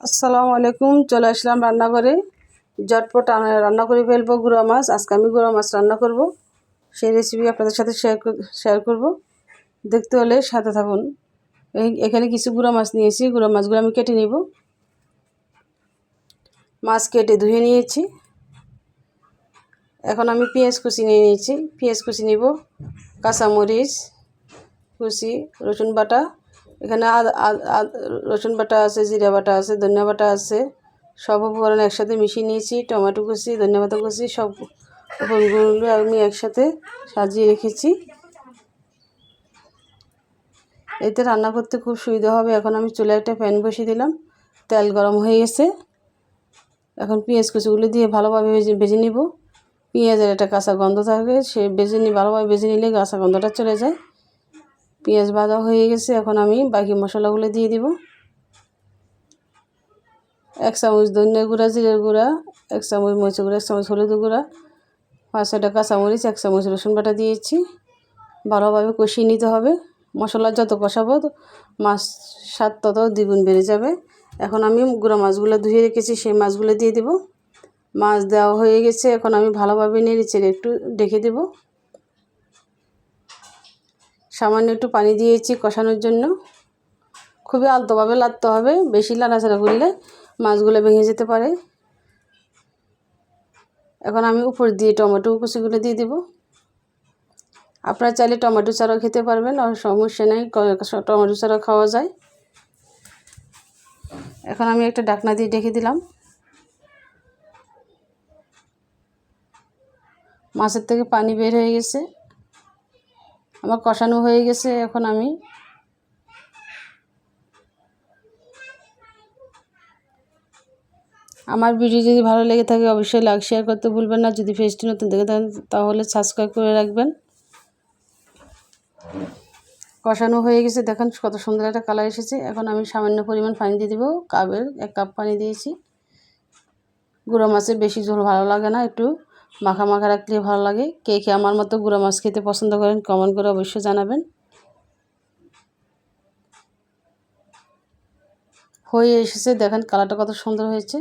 আসসালামু আলাইকুম, চলে আসলাম রান্নাঘরে। ঝটপট রান্না করে ফেলব গুঁড়া মাছ। আজকে আমি গুঁড়া মাছ রান্না করব। সেই রেসিপি আপনাদের সাথে শেয়ার শেয়ার করব। দেখতে হলে সাথে থাকুন। এই- এখানে কিছু গুঁড়া মাছ নিয়েছি। গুঁড়া মাছগুলো আমি কেটে নিব। মাছ কেটে ধুয়ে নিয়েছি। এখন আমি পেঁয়াজ কুচি নিয়ে নিয়েছি। পেঁয়াজ কুচি নিব, কাঁচামরিচ, কুচি, রসুন বাটা এখানে রসুন বাটা আছে, জিরা বাটা আছে, ধনিয়া বাটা আছে, সব উপকরণ একসাথে মিশিয়ে নিয়েছি, টমেটো কুচি, ধনিয়া পাতা কুচি, সব উপকরণগুলো আমি একসাথে সাজিয়ে রেখেছি। এতে রান্না করতে খুব সুবিধা হবে। এখন আমি চুলে একটা প্যান বসিয়ে দিলাম। তেল গরম হয়ে গেছে। এখন পেঁয়াজ কুচিগুলো দিয়ে ভালোভাবে ভেজে ভেজে নিব। পেঁয়াজের একটা কাঁচা গন্ধ থাকে, সে ভেজে নিয়ে ভালোভাবে ভেজে নিলে কাঁচা গন্ধটা চলে যায়। পেঁয়াজ ভাজা হয়ে গেছে, এখন আমি বাকি মশলাগুলো দিয়ে দিব। এক চামচ ধনিয়া গুঁড়া, জিরের গুঁড়া, এক চামচ মরিচের গুঁড়া, এক চামচ হলুদ গুঁড়া, পাঁচ ছয়টা কাঁচামরিচ, এক চামচ রসুন বাটা দিয়েছি। ভালোভাবে কষিয়ে নিতে হবে। মশলা যত কষাবো, মাছ স্বাদ তত দ্বিগুণ বেড়ে যাবে। এখন আমি গুঁড়া মাছগুলো ধুয়ে রেখেছি, সেই মাছগুলো দিয়ে দেব। মাছ দেওয়া হয়ে গেছে, এখন আমি ভালোভাবে নেড়ে চেড়ে একটু ডেকে দেবো। সামান্য একটু পানি দিয়েছি কষানোর জন্য। খুবই আলতোভাবে লাগতে হবে, বেশি লাড়াচাড়া করলে মাছগুলো ভেঙে যেতে পারে। এখন আমি উপর দিয়ে টমেটো কুচিগুলো দিয়ে দেবো। আপনারা চাইলে টমেটো চারাও খেতে পারবেন, আর সমস্যা নেই টমেটো চারাও খাওয়া যায়। এখন আমি একটা ডাকনা দিয়ে ডেকে দিলাম। মাছের থেকে পানি বের হয়ে গেছে। আমার কষানো হয়ে গেছে এখন আমি। আমার ভিডিও যদি ভালো লেগে থাকে অবশ্যই লাইক শেয়ার করতে ভুলবেন না। যদি ফেসটি নতুন দেখে থাকেন, তাহলে সাবস্ক্রাইব করে রাখবেন। কষানো হয়ে গেছে। দেখেন কত সুন্দর একটা কালার এসেছে। এখন আমি সামান্য পরিমাণ পানি দিয়ে দেবো। কাপের এক কাপ পানি দিয়েছি। গুঁড়ো মাছের বেশি ঝোল ভালো লাগে না একটু। মাখা মাখা রাখলে ভালো লাগে। কে কে আমার মতো গুঁড়ো মাছ খেতে পছন্দ করেন কমেন্ট করে অবশ্যই জানাবেন। হয়ে এসেছে, দেখেন কালারটা কত সুন্দর হয়েছে।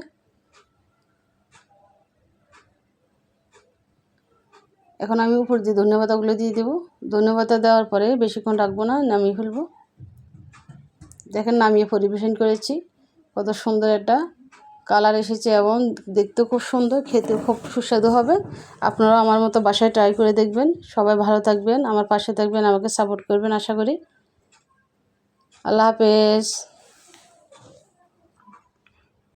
এখন আমি উপর দিয়ে ধন্যবাদগুলো দিয়ে দেবো। ধন্যবাদ দেওয়ার পরে বেশিক্ষণ রাখব না, নামিয়ে ফেলব। দেখেন নামিয়ে পরিবেশন করেছি। কত সুন্দর একটা কালার এসেছে এবং দেখতে খুব সুন্দর খেতে খুব সুস্বাদু হবে। আপনারাও আমার মতো বাসায় ট্রাই করে দেখবেন। সবাই ভালো থাকবেন, আমার পাশে থাকবেন, আমাকে সাপোর্ট করবেন, আশা করি। আল্লাহ হাফেজ।